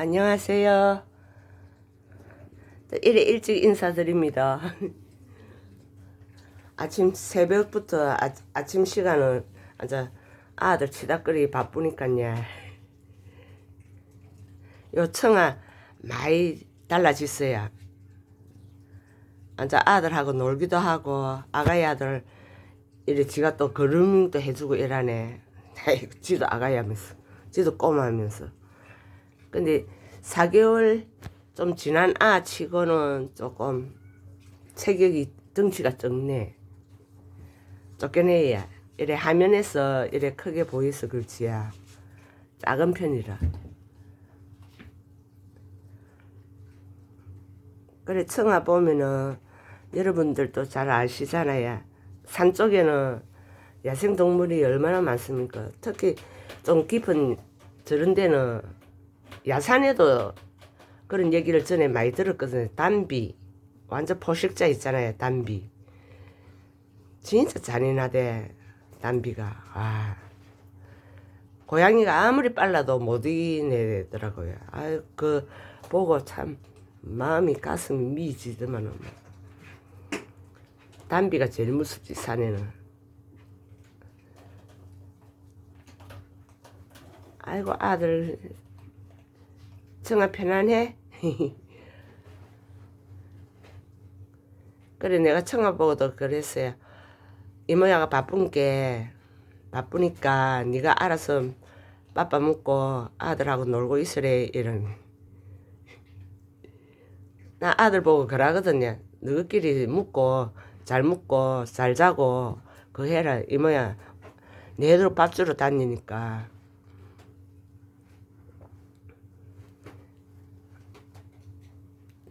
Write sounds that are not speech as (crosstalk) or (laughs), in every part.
안녕하세요. 이래 일찍 인사드립니다. (laughs) 아침 새벽부터 아, 아침 시간은 아자 아들 치다거리 바쁘니까요. 요 청아 많이 달라졌어요. 앉아 아들하고 놀기도 하고 아가이 아들 이래 지가 또 그루밍도 해주고 이러네. (laughs) 지도 아가이 하면서 지도 꼬마 하면서 근데 4개월 좀 지난 아 치고는 조금 체격이 덩치가 적네. 쫓겨내야 이래 화면에서 이래 크게 보여서 그렇지야. 작은 편이라. 그래 청아 보면은 여러분들도 잘 아시잖아요. 산 쪽에는 야생 동물이 얼마나 많습니까? 특히 좀 깊은 저런 데는 야산에도 그런 얘기를 전에 많이 들었거든요. 담비. 완전 포식자 있잖아요. 담비. 진짜 잔인하대. 담비가. 와. 고양이가 아무리 빨라도 못 이기네더라고요. 아유, 그, 보고 참, 마음이 가슴이 미지더만은. 담비가 제일 무섭지, 산에는. 아이고, 아들, 정아 편안해? (laughs) 그래 내가 청아 보고도 그랬어요. 이모야가 바쁜 게 바쁘니까 네가 알아서 빠빠 먹고 아들하고 놀고 있으래 이런. 나 아들 보고 그러거든요. 너희끼리 묵고 잘 묵고 잘 자고 그 해라 이모야. 내들 밥 주러 다니니까.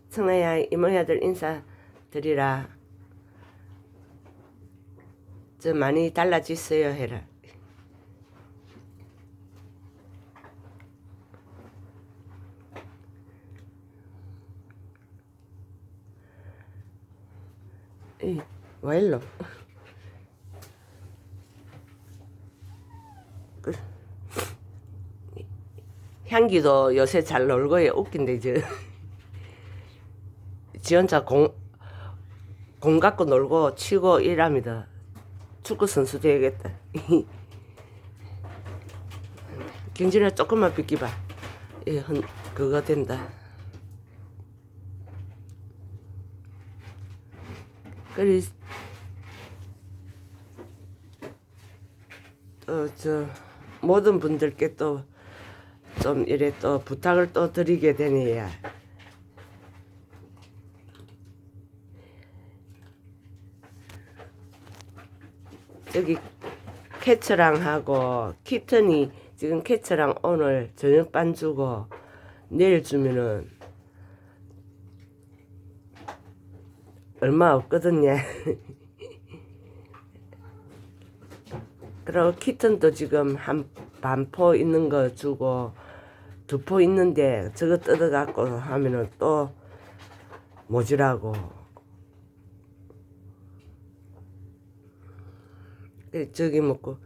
청아야 이모야들 인사 드리라. 저 많이 달라졌어요 해라. 이 와일로. 그, 향기도 요새 잘 놀고 요. 웃긴데 저. 지 혼자 공, 공 갖고 놀고 치고 일합니다. 축구 선수 되야겠다. (laughs) 경진아 조금만 비키봐. 예, 헌, 그거 된다. 그래, 어, 저, 모든 분들께 또, 좀 이래 또 부탁을 또 드리게 되네요. 저기 캐처랑 하고 키튼이 지금 캐처랑 오늘 저녁 반 주고 내일 주면은 얼마 없거든요. (laughs) 그리고 키튼도 지금 한 반포 있는 거 주고 두 포 있는데 저거 뜯어갖고 하면은 또 모지라고 저기 먹고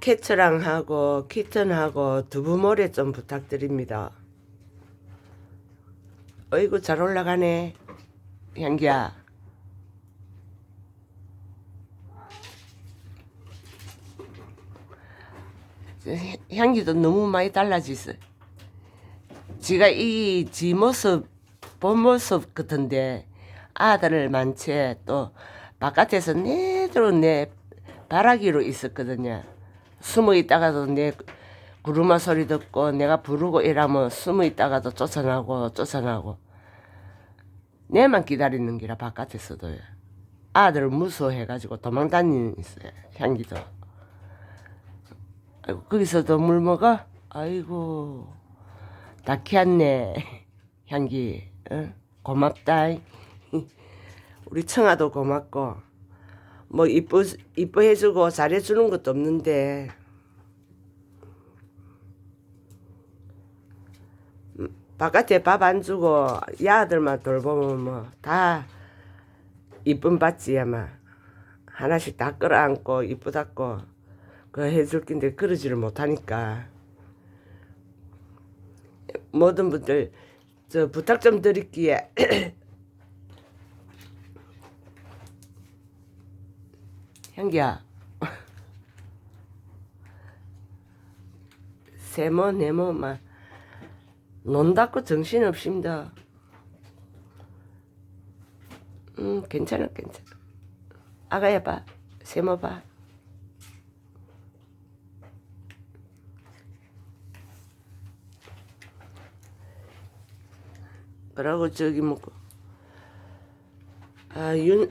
캐처랑 하고 키튼하고 두부모래 좀 부탁드립니다. 어이구 잘 올라가네 향기야. 향기도 너무 많이 달라졌어. 지가 이 지 모습 본 모습 같은데 아들을 많지 또 바깥에서 내대로 내 바라기로 있었거든요. 숨어 있다가도 내 구르마 소리 듣고 내가 부르고 이러면 숨어 있다가도 쫓아나고 쫓아나고 내만 기다리는 기라 바깥에서도요. 아들 무서워해가지고 도망 다니는 있어요. 향기도. 아이고 거기서도 물 먹어? 아이고 다 키웠네 (laughs) 향기 어? 고맙다. 우리 청아도 고맙고 뭐 이뻐 이뻐해주고 잘해주는 것도 없는데 음, 바깥에 밥 안 주고 야들만 돌보면 뭐 다 이쁨 받지 아마 하나씩 다 끌어안고 이쁘다고 그 해줄 낀데 그러지를 못하니까 모든 분들 저 부탁 좀 드릴게요. (clears throat) 향기야. 세모 네모 막 논다고 정신 없습니다. 음 괜찮아 괜찮아. 아가야 봐 세모 봐. 그러고 저기 뭐고 아 윤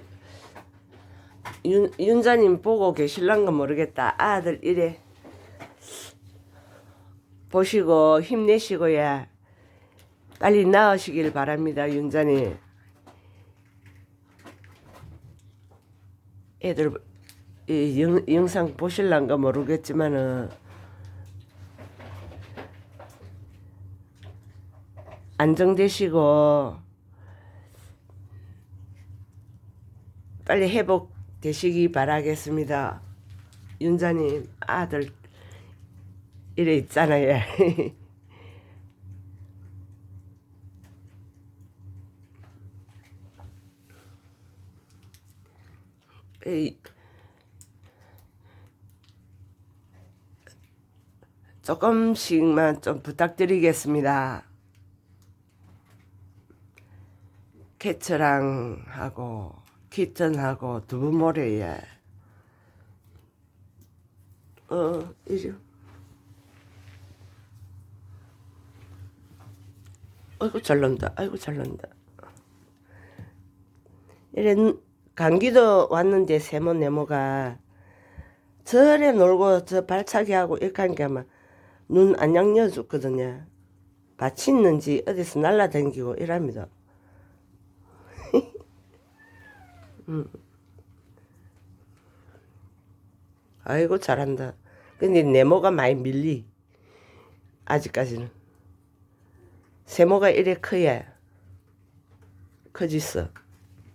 윤, 윤자님 보고 계실란가 모르겠다. 아들 이래 보시고 힘내시고야 빨리 나으시길 바랍니다. 윤자님. 애들 이 영, 영상 보실란가 모르겠지만은 안정되시고 빨리 회복 되시기 바라겠습니다. 윤자님 아들 이래 있잖아요. (laughs) 이- 조금씩만 좀 부탁드리겠습니다. 캐처랑 하고 키튼하고 두부모래에. 어 이제 아이고 잘난다. 아이고 잘난다. 이래 눈- 감기도 왔는데 세모 네모가 저래 놀고 저 발차기 하고 이렇게 하니까 막눈 안 양녀 줬거든요. 다쳤는지 어디서 날라다니고 이랍니다 아이고 잘한다. 근데 네모가 많이 밀리. 아직까지는. 세모가 이래 커야 커졌어.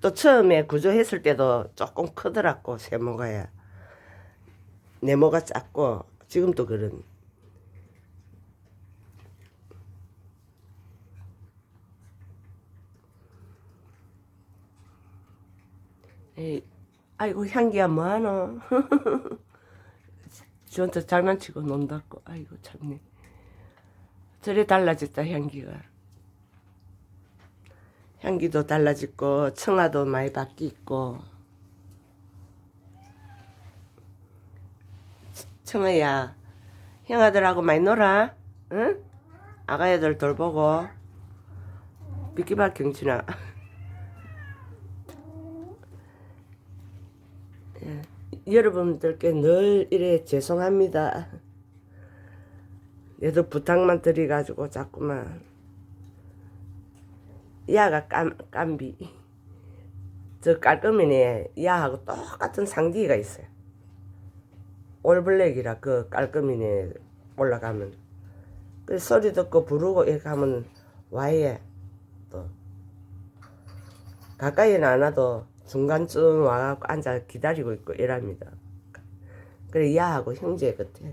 또 처음에 구조했을 때도 조금 크더라고 세모가야. 네모가 작고 지금도 그런. 에이, 아이고 향기야 뭐하노? (laughs) 저한테 장난치고 논다고 아이고 참네. 저래 달라졌다 향기가. 향기도 달라졌고 청아도 많이 바뀌었고. 청아야 형아들하고 많이 놀아? 응? 아가애들 돌보고. 비키바 경춘아 (laughs) 여러분들께 늘 이래 죄송합니다. 얘도 부탁만 드려가지고 자꾸만. 야가 깜, 깜비. 저 깔끔이네. 야하고 똑같은 상디가 있어요. 올블랙이라 그 깔끔이네. 올라가면. 그 소리 듣고 부르고 이렇게 하면 와예 또 가까이는 안 와도 중간쯤 와갖고 앉아 기다리고 있고 이랍니다. 그래 야하고 형제 같아.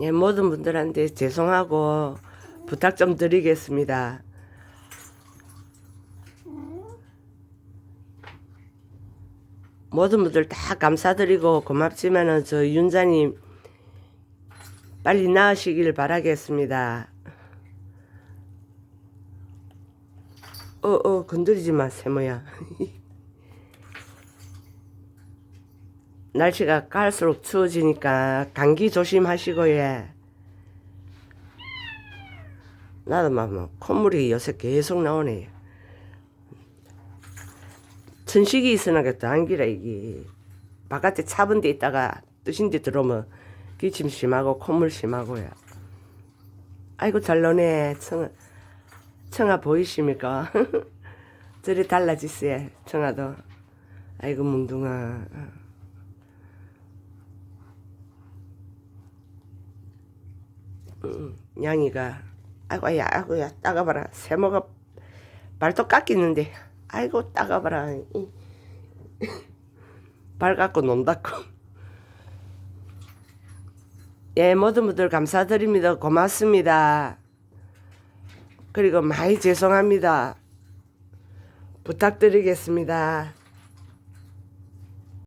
예, 모든 분들한테 죄송하고 부탁 좀 드리겠습니다. 모든 분들 다 감사드리고 고맙지만은 저 윤자님 빨리 나으시길 바라겠습니다. 어, 어, 건드리지 마, 세모야. (laughs) 날씨가 갈수록 추워지니까 감기 조심하시고, 예. 나도 막, 뭐, 콧물이 요새 계속 나오네. 천식이 있으나겠다, 안기라, 이게. 바깥에 차분 데 있다가 뜨신 데 들어오면 기침 심하고 콧물 심하고요. 아이고, 잘 노네, 청, 청아 보이십니까? (laughs) 저리 달라지세요, 청아도. 아이고, 뭉둥아. 응, 양이가, 아이고, 야, 아이고, 야, 따가봐라. 세모가 발도 깎이는데, 아이고, 따가봐라. (laughs) 발 갖고 논다고. 예, 모든 분들 감사드립니다. 고맙습니다. 그리고 많이 죄송합니다. 부탁드리겠습니다.